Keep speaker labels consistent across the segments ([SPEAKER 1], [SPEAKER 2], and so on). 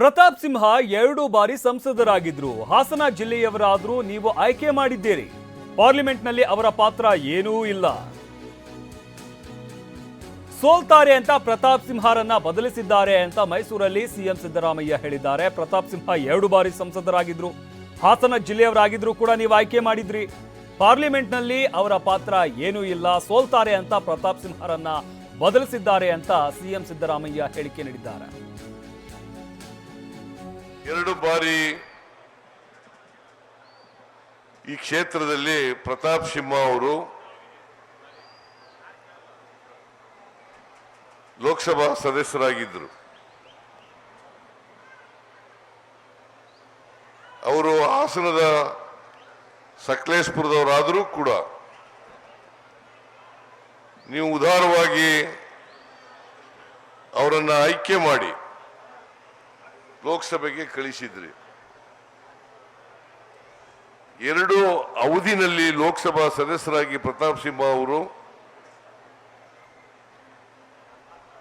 [SPEAKER 1] ಪ್ರತಾಪ್ ಸಿಂಹ ಎರಡು ಬಾರಿ ಸಂಸದರಾಗಿದ್ರು. ಹಾಸನ ಜಿಲ್ಲೆಯವರಾದರೂ ನೀವು ಆಯ್ಕೆ ಮಾಡಿದ್ದೀರಿ. ಪಾರ್ಲಿಮೆಂಟ್ನಲ್ಲಿ ಅವರ ಪಾತ್ರ ಏನೂ ಇಲ್ಲ. ಸೋಲ್ತಾರೆ ಅಂತ ಪ್ರತಾಪ್ ಸಿಂಹರನ್ನ ಬದಲಿಸಿದ್ದಾರೆ ಅಂತ ಮೈಸೂರಲ್ಲಿ ಸಿಎಂ ಸಿದ್ದರಾಮಯ್ಯ ಹೇಳಿದ್ದಾರೆ. ಪ್ರತಾಪ್ ಸಿಂಹ ಎರಡು ಬಾರಿ ಸಂಸದರಾಗಿದ್ರು. ಹಾಸನ ಜಿಲ್ಲೆಯವರಾಗಿದ್ರು ಕೂಡ ನೀವು ಆಯ್ಕೆ ಮಾಡಿದ್ರಿ. ಪಾರ್ಲಿಮೆಂಟ್ನಲ್ಲಿ ಅವರ ಪಾತ್ರ ಏನೂ ಇಲ್ಲ. ಸೋಲ್ತಾರೆ ಅಂತ ಪ್ರತಾಪ್ ಸಿಂಹರನ್ನ ಬದಲಿಸಿದ್ದಾರೆ ಅಂತ ಸಿಎಂ ಸಿದ್ದರಾಮಯ್ಯ ಹೇಳಿಕೆ ನೀಡಿದ್ದಾರೆ.
[SPEAKER 2] ಎರಡು ಬಾರಿ ಈ ಕ್ಷೇತ್ರದಲ್ಲಿ ಪ್ರತಾಪ್ ಸಿಂಹ ಅವರು ಲೋಕಸಭಾ ಸದಸ್ಯರಾಗಿದ್ದರು. ಅವರು ಹಾಸನದ ಸಕಲೇಶ್ಪುರದವರಾದರೂ ಕೂಡ ನೀವು ಉದಾರವಾಗಿ ಅವರನ್ನು ಆಯ್ಕೆ ಮಾಡಿ ಲೋಕಸಭೆಗೆ ಕಳಿಸಿದ್ರಿ. ಎರಡು ಅವಧಿನಲ್ಲಿ ಲೋಕಸಭಾ ಸದಸ್ಯರಾಗಿ ಪ್ರತಾಪ್ ಸಿಂಹ ಅವರು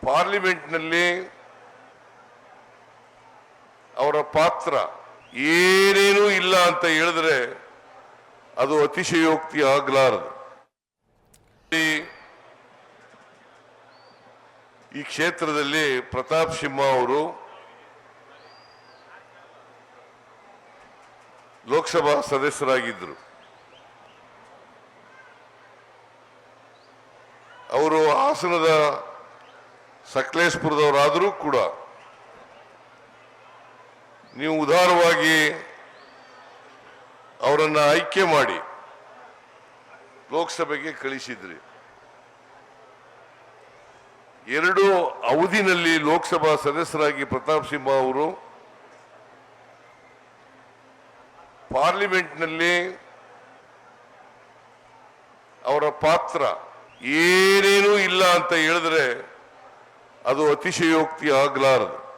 [SPEAKER 2] ಪಾರ್ಲಿಮೆಂಟ್ನಲ್ಲಿ ಅವರ ಪಾತ್ರ ಏನೇನೂ ಇಲ್ಲ ಅಂತ ಹೇಳಿದ್ರೆ ಅದು ಅತಿಶಯೋಕ್ತಿ ಆಗಲಾರದು. ಈ- ಕ್ಷೇತ್ರದಲ್ಲಿ ಪ್ರತಾಪ್ ಸಿಂಹ ಅವರು ಲೋಕಸಭಾ ಸದಸ್ಯರಾಗಿದ್ದರು. ಅವರು ಹಾಸನದ ಸಕಲೇಶ್ಪುರದವರಾದರೂ ಕೂಡ ನೀವು ಉದಾರವಾಗಿ ಅವರನ್ನು ಆಯ್ಕೆ ಮಾಡಿ ಲೋಕಸಭೆಗೆ ಕಳಿಸಿದ್ರಿ. ಎರಡು ಅವಧಿನಲ್ಲಿ ಲೋಕಸಭಾ ಸದಸ್ಯರಾಗಿ ಪ್ರತಾಪ್ ಸಿಂಹ ಅವರು ಪಾರ್ಲಿಮೆಂಟ್ನಲ್ಲಿ ಅವರ ಪಾತ್ರ ಏನೇನೂ ಇಲ್ಲ ಅಂತ ಹೇಳಿದ್ರೆ ಅದು ಅತಿಶಯೋಕ್ತಿ ಆಗಲಾರದು.